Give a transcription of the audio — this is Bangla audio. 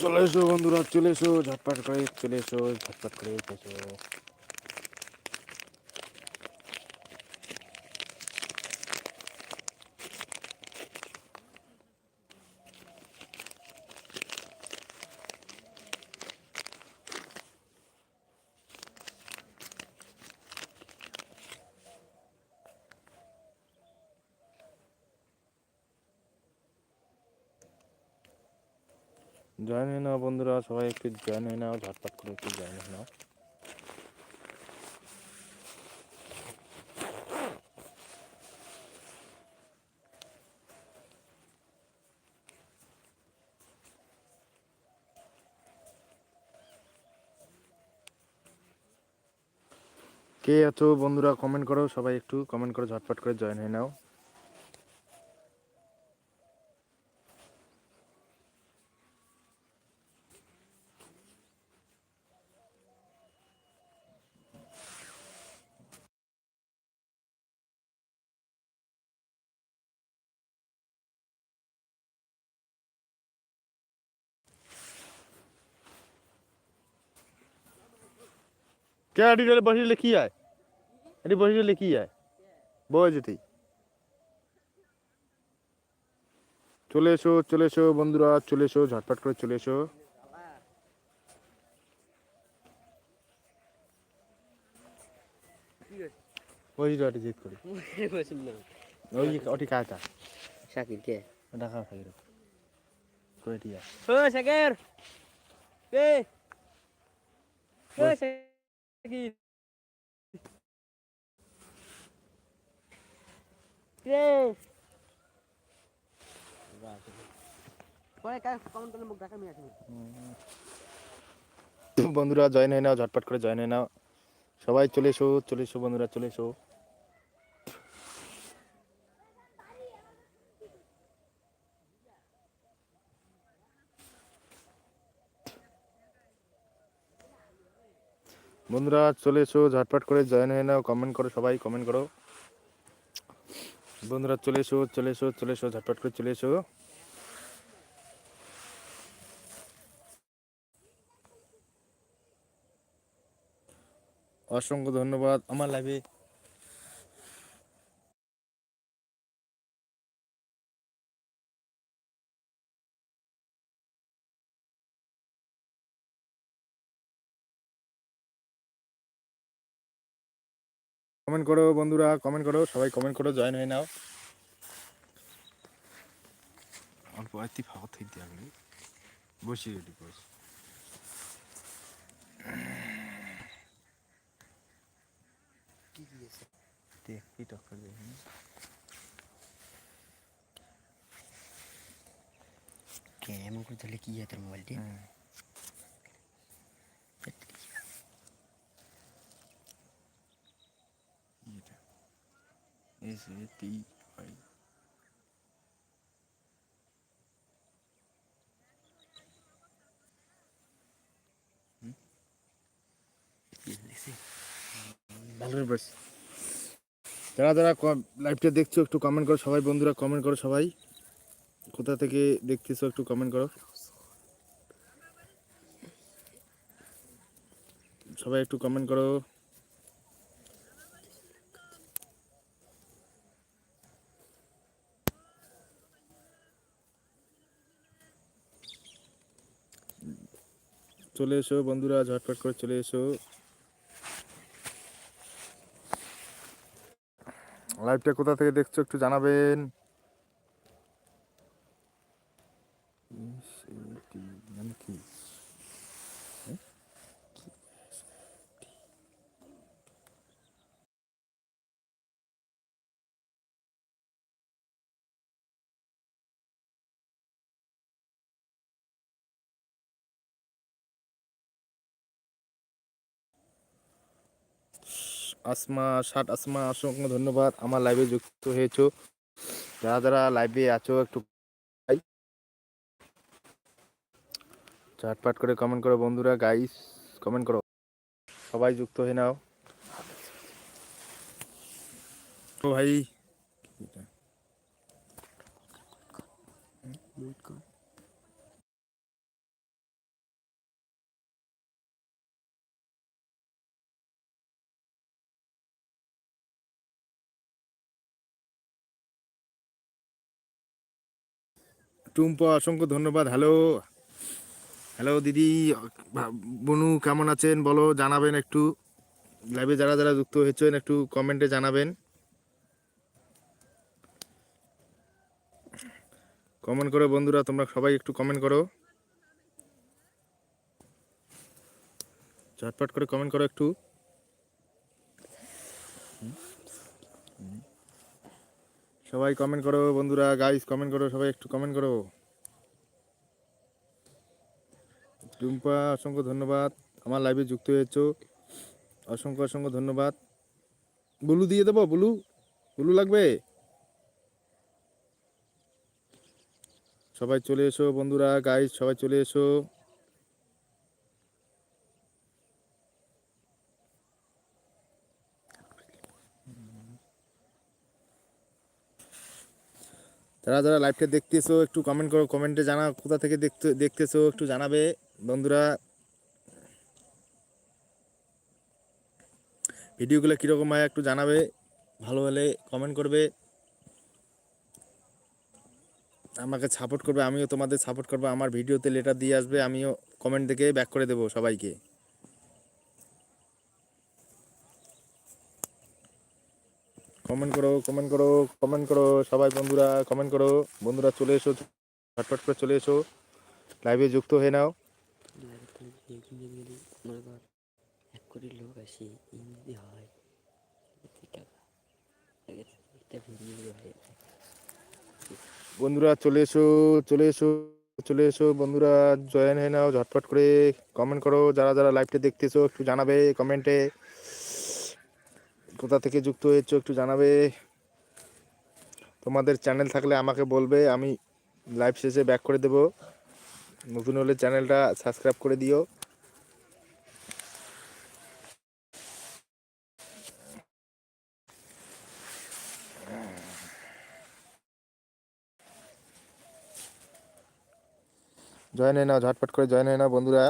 চলে এসো বন্ধুরা চলে এসো ঝটপট করে চলে এসো ঝটপট করে এসো। জয়েন হয়ে নাও বন্ধুরা, সবাই একটু জয়েন হয়ে নাও, ঝটপট করে একটু জয়েন হয়ে নাও। কে আছো বন্ধুরা কমেন্ট করো, সবাই একটু কমেন্ট করো ঝটপট করে জয়েন হয়ে নাও। কে এটি বসিলে কি হয় এটি বসিলে কি হয় বয় যেটি চলে এসো চলে এসো বন্ধুরা চলে এসো ঝটপট করে চলে এসো যে ওটি জিত করি ওই ওটি কাটা শাকির কে ঢাকা থাকি করে দিয়া ও শাকির কে ও শাকির বন্ধুরা জয়েন হয়ে নাও ঝটপট করে জয়েন হয়ে নাও। সবাই চলে এসো চলে এসো বন্ধুরা চলে এসো। বন্ধুরা চলে এসো, ঝটপট করে জয়েন হয়ে নাও কমেন্ট করো সবাই কমেন্ট করো। বন্ধুরা চলে এসো চলে এসো চলে এসো, ঝটপট করে চলে এসো। অসংখ্য ধন্যবাদ আমার লাইভে কমেন্ট করো বন্ধুরা কমেন্ট করো সবাই কমেন্ট করো জয়েন হয়ে নাও। অল্প আইতি ফাঁকা থেকে দিয়া বসি রেডি বসি। কি দিয়েছে? দেখ কি টক্কর দেখি কে করে ধরলে কি হয় তোর মোবাইলটি এস এ টি আই ভালো বেশ যারা যারা লাইভটা দেখছ, একটু কমেন্ট করো সবাই। বন্ধুরা কমেন্ট করো সবাই। কোথা থেকে দেখতেছো একটু কমেন্ট করো। সবাই একটু কমেন্ট করো। চলে এসো বন্ধুরা ঝটপট করে চলে এসো। লাইভটা কোথা থেকে দেখছ একটু জানাবেন মানে কি হ্যাঁ? আসমা ষাট আসমা, অসংখ্য ধন্যবাদ। আমার লাইভে যুক্ত হয়েছো। যারা যারা লাইভে আছো, একটু ঝটপট করে কমেন্ট করো। বন্ধুরা গাইস কমেন্ট করো। সবাই যুক্ত হয়ে নাও। ভাই টুম্পা, অসংখ্য ধন্যবাদ। হ্যালো হ্যালো দিদি। বনু, কেমন আছেন? বলো, জানাবেন একটু। লাইভে যারা যারা যুক্ত হয়েছেন, একটু কমেন্টে জানাবেন। কমেন্ট করো বন্ধুরা, তোমরা সবাই একটু কমেন্ট করো। ঝটপট করে কমেন্ট করো একটু। সবাই কমেন্ট করো বন্ধুরা গাইস কমেন্ট করো, সবাই একটু কমেন্ট করো। টুম্পা, অসংখ্য ধন্যবাদ, আমার লাইভে যুক্ত হয়েছো। অসংখ্য অসংখ্য ধন্যবাদ। বুলু দিয়ে দেবো, বুলু? বুলু লাগবে? সবাই চলে এসো বন্ধুরা গাইস সবাই চলে এসো। যারা যারা লাইভটা দেখতেছো, একটু কমেন্ট করো কমেন্টে জানা কোথা থেকে দেখতে, দেখতেছো, একটু জানাবে। বন্ধুরা ভিডিওগুলো কীরকম হয় একটু জানাবে, ভালো হলে কমেন্ট করবে। আমাকে সাপোর্ট করবে, আমিও তোমাদের সাপোর্ট করব, আমার ভিডিওতে লেটার দিয়ে আসবে, আমিও কমেন্ট দেখে ব্যাক করে দেবো সবাইকে। কমেন্ট করো কমেন্ট করো কমেন্ট করো। সবাই বন্ধুরা কমেন্ট করো। বন্ধুরা চলে এসো ঝটপট করে চলে এসো। লাইভে যুক্ত হয়ে নাও। এক কোটি লোক আসে ইংরেজি হয় বন্ধুরা চলে এসো চলে এসো চলে এসো। বন্ধুরা জয়েন হয়ে নাও ঝটফট করে কমেন্ট করো। যারা যারা লাইভটা দেখতেছো একটু জানাবে কমেন্টে কোথা থেকে যুক্ত হয়েছো একটু জানাবে? তোমাদের চ্যানেল থাকলে আমাকে বলবে, আমি লাইভ শেষে ব্যাক করে দেব। নতুন হলে চ্যানেলটা সাবস্ক্রাইব করে দিও। জয়েন হয়ে নাও, ঝটপট করে জয়েন হয়ে নাও বন্ধুরা।